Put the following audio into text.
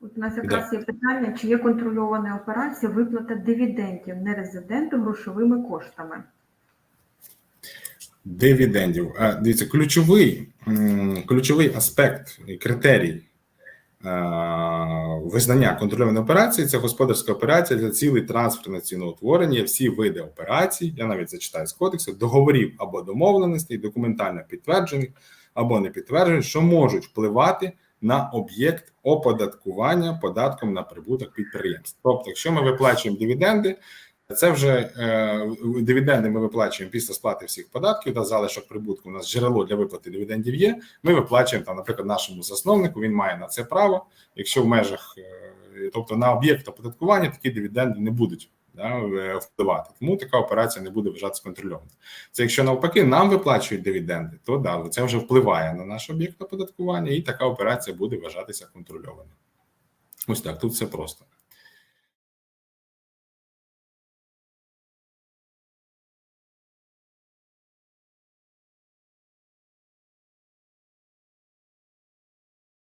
От у нас якраз є питання, чи є контрольована операція виплата дивідендів нерезиденту грошовими коштами. Дивідендів. А, Дивіться, ключовий, ключовий аспект і критерій визнання контрольованої операції це господарська операція за цілий трансферне ціноутворення, всі види операцій. Я навіть зачитаю з кодексу, договорів або домовленостей, документально підтверджених або не підтверджених, що можуть впливати на об'єкт оподаткування податком на прибуток підприємств. Тобто, якщо ми виплачуємо дивіденди, це вже е, дивіденди ми виплачуємо після сплати всіх податків та залишок прибутку. У нас джерело для виплати дивідендів є. Ми виплачуємо там, наприклад, нашому засновнику. Він має на це право. Якщо в межах, е, тобто на об'єкт оподаткування, такі дивіденди не будуть да, е, впливати. Тому така операція не буде вважатися контрольованою. Це якщо навпаки нам виплачують дивіденди, то да, це вже впливає на наш об'єкт оподаткування, і така операція буде вважатися контрольованою. Ось так, тут все просто.